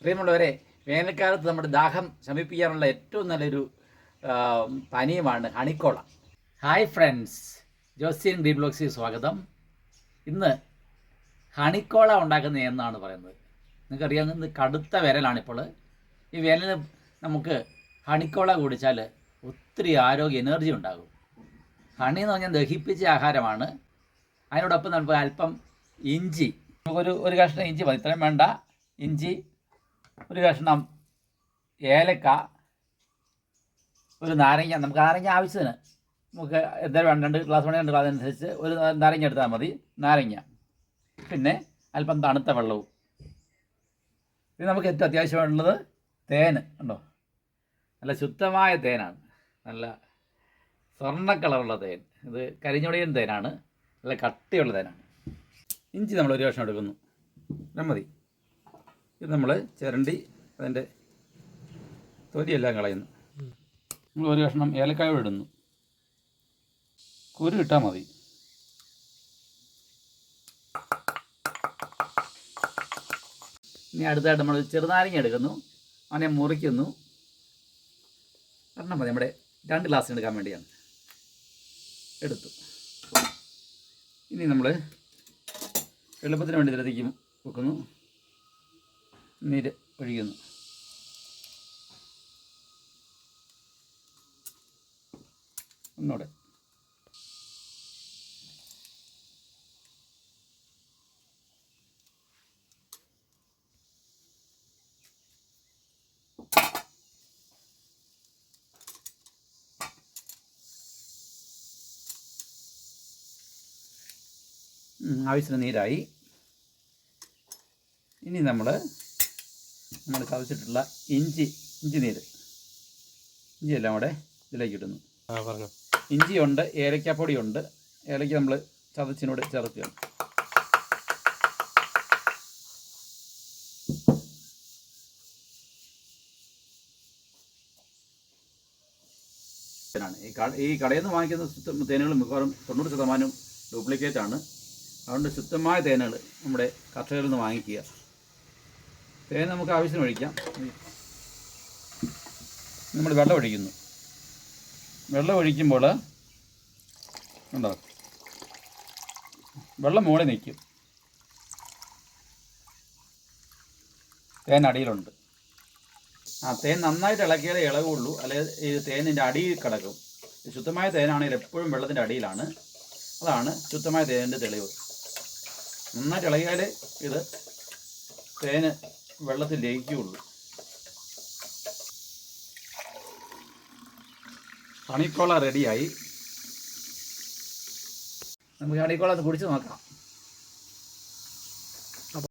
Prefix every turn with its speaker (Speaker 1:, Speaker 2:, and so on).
Speaker 1: പ്രിയമുള്ളവരെ വേനൽക്കാലത്ത് നമ്മുടെ ദാഹം ശമിപ്പിക്കാനുള്ള ഏറ്റവും നല്ലൊരു പാനീയമാണ് ഹണിക്കോള. ഹായ് ഫ്രണ്ട്സ് ജോസിയൻ ഗ്രീൻ ബ്ലോക്സി സ്വാഗതം. ഇന്ന് ഹണിക്കോള ഉണ്ടാക്കുന്നത് എന്നാണ് പറയുന്നത്. നിങ്ങൾക്കറിയാം ഇന്ന് കടുത്ത വിരലാണിപ്പോൾ. ഈ വേനൽ നമുക്ക് ഹണിക്കോള കുടിച്ചാൽ ഒത്തിരി ആരോഗ്യ എനർജി ഉണ്ടാകും. ഹണി എന്ന് പറഞ്ഞാൽ ദഹിപ്പിച്ച ആഹാരമാണ്. അതിനോടൊപ്പം നമുക്ക് അല്പം ഇഞ്ചി നമുക്കൊരു ഒരു കഷ്ണം ഇഞ്ചി മതി. ഇത്രയും വേണ്ട. ഇഞ്ചി ഒരു കഷ്ണം ഏലക്ക ഒരു നാരങ്ങ. നമുക്ക് നാരങ്ങ ആവശ്യത്തിന്. നമുക്ക് എന്തായാലും വേണ്ട. രണ്ട് ഗ്ലാസ് വേണമെങ്കിൽ രണ്ട് ഗ്ലാസ് അനുസരിച്ച് ഒരു നാരങ്ങ എടുത്താൽ മതി. നാരങ്ങ. പിന്നെ അല്പം തണുത്ത വെള്ളവും. ഇത് നമുക്ക് ഏറ്റവും അത്യാവശ്യമായിട്ടുള്ളത് തേൻ ഉണ്ടോ നല്ല ശുദ്ധമായ തേനാണ്. നല്ല സ്വർണ കളറുള്ള തേൻ. ഇത് കരിഞ്ഞൊടിയൻ തേനാണ്. നല്ല കട്ടിയുള്ള തേനാണ്. ഇഞ്ചി നമ്മൾ ഒരു കഷ്ണം എടുക്കുന്നു. ഇത്ര മതി. ഇത് നമ്മൾ ചിരണ്ടി അതിന്റെ തൊലിയെല്ലാം കളയുന്നു. നമ്മൾ ഒരു കഷ്ണം ഏലക്കായ ഇടുന്നു. കുരു ഇട്ടാൽ മതി. ഇനി അടുത്തായിട്ട് നമ്മൾ ചെറുനാരങ്ങ എടുക്കുന്നു. അവനെ മുറിക്കുന്നു. ഒരെണ്ണം മതി. നമ്മുടെ രണ്ട് ഗ്ലാസ് എടുക്കാൻ വേണ്ടിയാണ്. എടുത്തു. ഇനി നമ്മൾ എളുപ്പത്തിന് വേണ്ടി ഇതിലേക്ക് വെക്കുന്നു. നീര് ഒഴിക്കുന്നു. ഒന്നുകൂടെ. ആവശ്യത്തിന് നീരായി. ഇനി നമ്മൾ നമ്മൾ ആവശ്യമായിട്ടുള്ള ഇഞ്ചി ഇഞ്ചി നീര്. ഇഞ്ചി എല്ലാം കൂടെ ഇതിലേക്ക് ഇടുന്നു.
Speaker 2: ഇഞ്ചി ഉണ്ട്
Speaker 1: ഇഞ്ചിയുണ്ട് ഏലക്കാപ്പൊടിയുണ്ട് ഏലക്ക നമ്മൾ ചതച്ചിനോട് ചേർക്കുകയാണ് ഈ കട ഈ കടയിൽ നിന്ന് വാങ്ങിക്കുന്ന തേനുകൾ മിക്കവാറും തൊണ്ണൂറ് ശതമാനം ഡ്യൂപ്ലിക്കേറ്റ് ആണ് അതുകൊണ്ട് ശുദ്ധമായ തേനുകൾ നമ്മുടെ കർഷകരിൽ നിന്ന് വാങ്ങിക്കുക. തേൻ നമുക്ക് ആവശ്യത്തിന് ഒഴിക്കാം. നമ്മൾ വെള്ളം ഒഴിക്കുന്നു. വെള്ളം ഒഴിക്കുമ്പോൾ ഉണ്ടോ? വെള്ളം മുകളിൽ നിൽക്കും. തേൻ അടിയിലുണ്ട്. ആ തേൻ നന്നായിട്ട് ഇളക്കിയാലേ ഇളകുള്ളൂ അല്ലെങ്കിൽ ഈ തേനിന്റെ അടിയിൽ കിടക്കും. ശുദ്ധമായ തേനാണെങ്കിൽ എപ്പോഴും വെള്ളത്തിന്റെ അടിയിലാണ്. അതാണ് ശുദ്ധമായ തേനിന്റെ തെളിവ്. നന്നായിട്ട് ഇളകിയാലേ ഇത് തേന് വെള്ളത്തിൽ ലയിക്കുകയുള്ളൂ. അണിക്കോള റെഡിയായി. നമുക്ക് അണിക്കോള കുടിച്ച് നോക്കാം.